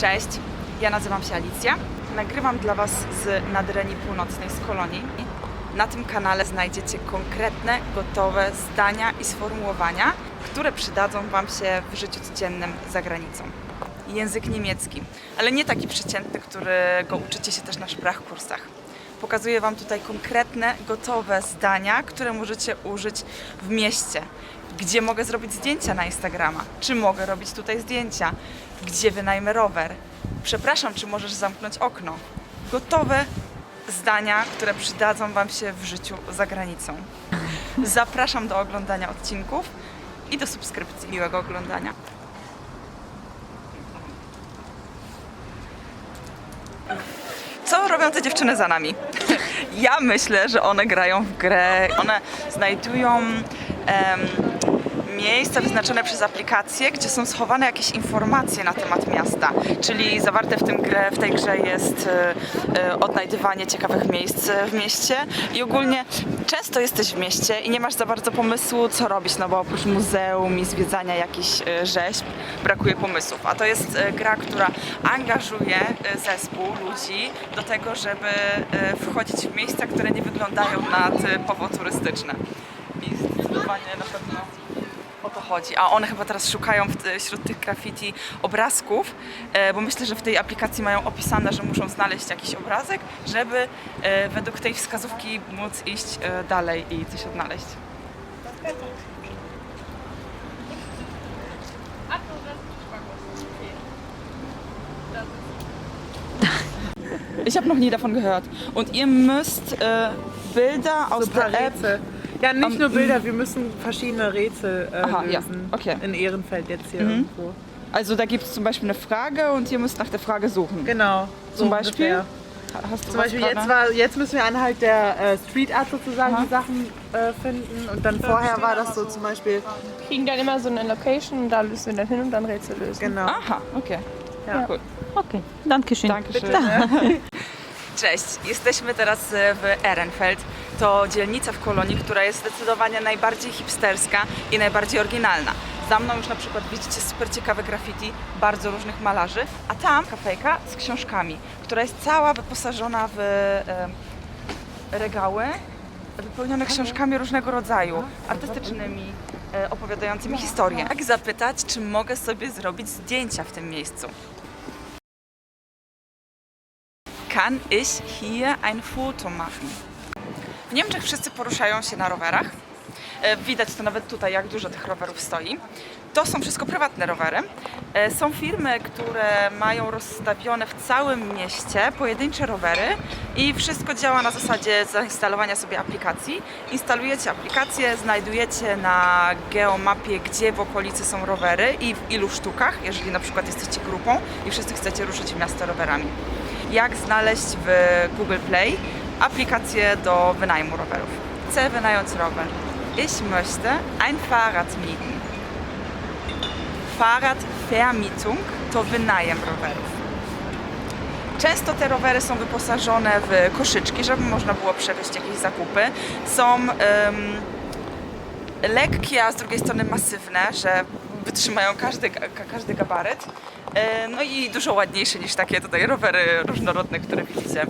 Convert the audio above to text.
Cześć, ja nazywam się Alicja. Nagrywam dla Was z Nadrenii Północnej z Kolonii. Na tym kanale znajdziecie konkretne, gotowe zdania i sformułowania, które przydadzą Wam się w życiu codziennym za granicą. Język niemiecki, ale nie taki przeciętny, którego uczycie się też na sprachkursach. Pokazuję Wam tutaj konkretne, gotowe zdania, które możecie użyć w mieście. Gdzie mogę zrobić zdjęcia na Instagrama? Czy mogę robić tutaj zdjęcia? Gdzie wynajmę rower? Przepraszam, czy możesz zamknąć okno? Gotowe zdania, które przydadzą Wam się w życiu za granicą. Zapraszam do oglądania odcinków i do subskrypcji. Miłego oglądania. Te dziewczyny za nami? Ja myślę, że one grają w grę, one znajdują em, miejsca wyznaczone przez aplikacje, gdzie są schowane jakieś informacje na temat miasta. Czyli zawarte w, tym grę, w tej grze jest e, e, odnajdywanie ciekawych miejsc w mieście i ogólnie często jesteś w mieście i nie masz za bardzo pomysłu, co robić, no bo oprócz muzeum i zwiedzania jakichś e, rzeźb brakuje pomysłów. A to jest e, gra, która angażuje e, zespół ludzi do tego, żeby e, wchodzić w miejsca, które nie wyglądają na typowo turystyczne. I zdecydowanie na pewno o to chodzi. A one chyba teraz szukają w, wśród tych graffiti obrazków, e, bo myślę, że w tej aplikacji mają opisane, że muszą znaleźć jakiś obrazek, żeby e, według tej wskazówki móc iść e, dalej i coś odnaleźć. Ich habe noch nie davon gehört. Und ihr müsst äh, Bilder aus So der App. Ja, nicht Ähm, nur Bilder, wir müssen verschiedene Rätsel äh, Aha, ja, lösen. okay. In Ehrenfeld jetzt hier Mhm. irgendwo. Also da gibt es zum Beispiel eine Frage und ihr müsst nach der Frage suchen. Genau. so Zum Beispiel? ungefähr. Hast du Zum Beispiel jetzt, war, jetzt müssen wir anhalt der äh, Street Art sozusagen Aha. die Sachen äh, finden. Und dann vorher war das so zum Beispiel. kriegen dann immer so eine Location und da lösen wir dann hin und dann Rätsel lösen. Genau. Aha, okay. Ja. Cool. Okej, danke schön. Dankeschön. Cześć, jesteśmy teraz e, w Ehrenfeld. To dzielnica w Kolonii, która jest zdecydowanie najbardziej hipsterska i najbardziej oryginalna. Za mną już na przykład widzicie super ciekawe graffiti bardzo różnych malarzy, a tam kafejka z książkami, która jest cała wyposażona w e, regały wypełnione książkami różnego rodzaju, artystycznymi, e, opowiadającymi historię. Jak zapytać, czy mogę sobie zrobić zdjęcia w tym miejscu? Kann ich hier ein Foto machen? W Niemczech wszyscy poruszają się na rowerach. E, Widać to nawet tutaj, jak dużo tych rowerów stoi. To są wszystko prywatne rowery. E, Są firmy, które mają rozstawione w całym mieście pojedyncze rowery i wszystko działa na zasadzie zainstalowania sobie aplikacji. Instalujecie aplikację, znajdujecie na geomapie, gdzie w okolicy są rowery i w ilu sztukach, jeżeli na przykład jesteście grupą i wszyscy chcecie ruszyć w miasto rowerami. Jak znaleźć w Google Play aplikację do wynajmu rowerów. Chcę wynająć rower. Ich möchte ein Fahrrad mieten. Fahrradvermietung to wynajem rowerów. Często te rowery są wyposażone w koszyczki, żeby można było przewieźć jakieś zakupy. Są em, lekkie, a z drugiej strony masywne, że wytrzymają każdy, ka- każdy gabaryt. E, No i dużo ładniejsze niż takie tutaj rowery różnorodne, które widzicie.